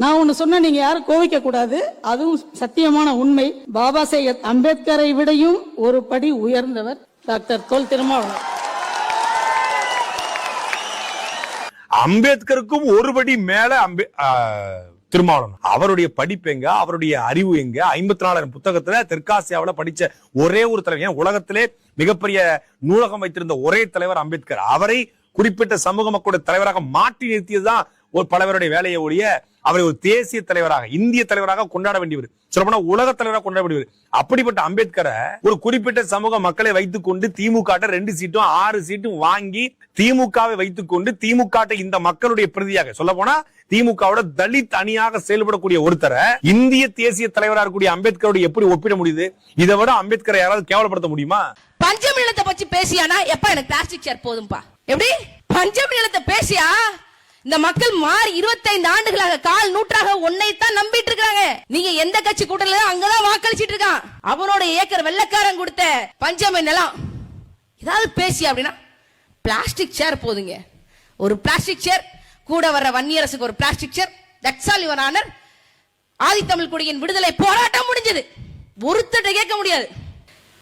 நான் ஒண்ணு சொன்ன நீங்க யாரும் கோவிக்க கூடாது. அதுவும் சத்தியமான உண்மை. பாபா சாஹேப் அம்பேத்கரை விடையும் ஒரு படி உயர்ந்தவர் டாக்டர் தொல் திருமாவளவன். அம்பேத்கருக்கும் ஒருபடி மேல அம்பே திருமாவளவன். அவருடைய படிப்பு எங்க? அவருடைய அறிவு எங்க? ஐம்பத்தி நாலாயிரம் புத்தகத்துல தெற்காசியாவுல படிச்ச ஒரே ஒரு தலைவர். ஏன்? உலகத்திலே மிகப்பெரிய நூலகம் வைத்திருந்த ஒரே தலைவர் அம்பேத்கர். அவரை குறிப்பிட்ட சமூக மக்களுடைய தலைவராக மாற்றி நிறுத்தியதுதான் ஒரு பலவருடைய வேலையை ஒழிய அவரை ஒரு தேசிய தலைவராக இந்திய தலைவராக கொண்டாட வேண்டியவர். சொல்லப்போனா உலக தலைவராக கொண்டாட வேண்டியவர். அப்படிப்பட்ட அம்பேத்கரை ஒரு குறிப்பிட்ட சமூக மக்களை வைத்துக் கொண்டு திமுக ரெண்டு சீட்டும் ஆறு சீட்டும் வாங்கி திமுகவை வைத்துக் கொண்டு திமுக இந்த மக்களுடைய பிரதியாக. சொல்ல போனா திமுகவோட தலித் அணியாக செயல்படக்கூடிய ஒருத்தரை இந்திய தேசிய தலைவராக இருக்கக்கூடிய அம்பேத்கரோட எப்படி ஒப்பிட முடியுது? இதை விட அம்பேத்கரை யாராவது கேவலப்படுத்த முடியுமா? பஞ்சம் நிலத்தை பத்தி பேசியானா? எப்ப எனக்கு பிளாஸ்டிக் சேர் போதும்பா. எப்படி? பஞ்சம் நிலத்தை பேசியா? இந்த மக்கள் மாறி 25 ஆண்டுகளாக கால் நூற்றாக ஒன்னைத்தான் நம்பிட்டு இருக்காங்க நீங்க எந்த கட்சி கூட்டல அங்கதான் வாக்களிச்சிட்டு இருக்கான். அவனோட ஏக்கர் வெள்ளக்காரன் கொடுத்த பஞ்சம நிலம். ஏதாவது பேசி அப்படின்னா பிளாஸ்டிக் சேர் போதுங்க. ஒரு பிளாஸ்டிக் சேர் கூட வர்ற வன்னியரசுக்கு ஒரு plastic chair that's all your honour ஆதித்தமிழ் குடியின் விடுதலை போராட்டம் முடிஞ்சது. ஒருத்தட்ட கேட்க முடியாது.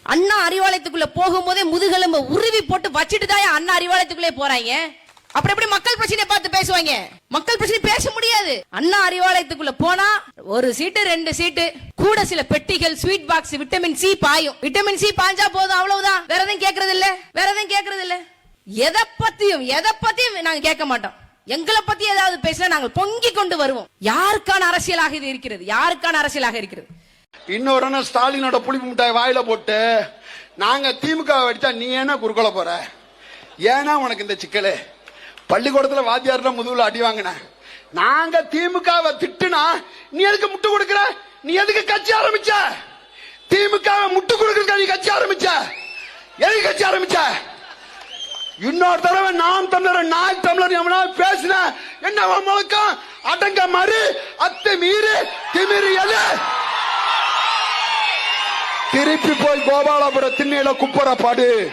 அண்ணா அறிவாலயத்துக்குள்ள போகும்போதே முதுகெலும்பு உருவி போட்டு வச்சுட்டு தான் அண்ணா அறிவாலயத்துக்குள்ளே போறாங்க? அப்படி எப்படி மக்கள் பிரச்சனையை பார்த்து பேசுவாங்க? மக்கள் பிரச்சனை பேச முடியாது. அண்ணா அறிவாலயத்துக்குள்ள போனா ஒரு சீட்டு ரெண்டு சீட்டு கூட சில பெட்டிகள் ஸ்வீட் பாக்ஸ் விட்டமின் சி பாயும். விட்டமின் சி பாஞ்சா போதும் அவ்வளவுதான். வேற எதுவும் கேக்குறது இல்ல வேற எதுவும் கேக்குறது இல்ல எதை பத்தியும் எதை பத்தியும் நாங்க கேட்க மாட்டோம். எங்களை பத்தி ஏதாவது பேசினா நாங்கள் பொங்கி கொண்டு வருவோம். யாருக்கான அரசியலாக இது இருக்கிறது? யாருக்கான அரசியலாக இருக்கிறது? இன்னொரு அண்ணா ஸ்டாலினோட புளிப்பு மிட்டாய் வாயில போட்டு நாங்க திமுக அடிச்சா நீ என்ன குறுக்கல போற? ஏன்னா உனக்கு இந்த சிக்கலு? பள்ளிக்கூடத்துல வாத்தியார்ல முதுகுல அடி வாங்கின. நாங்க திமுகவை திட்டுனா நீ எதுக்கு முட்டு கொடுக்கற? நீ எதுக்கு கட்சி ஆரம்பிச்ச? திமுக முட்டு கொடுக்கறதுக்கு நீ கட்சி ஆரம்பிச்ச? எதுக்கு கட்சி ஆரம்பிச்ச? இன்னொரு தடவை நாம் தமிழர் நாய் தமிழர் எவனா பேசின? என்ன முழக்கம் அடங்க மறு அத்தை மீறு திமிரு எது திருப்பி போய் கோபாலபுரம் திண்ணையில குப்புற பாடு.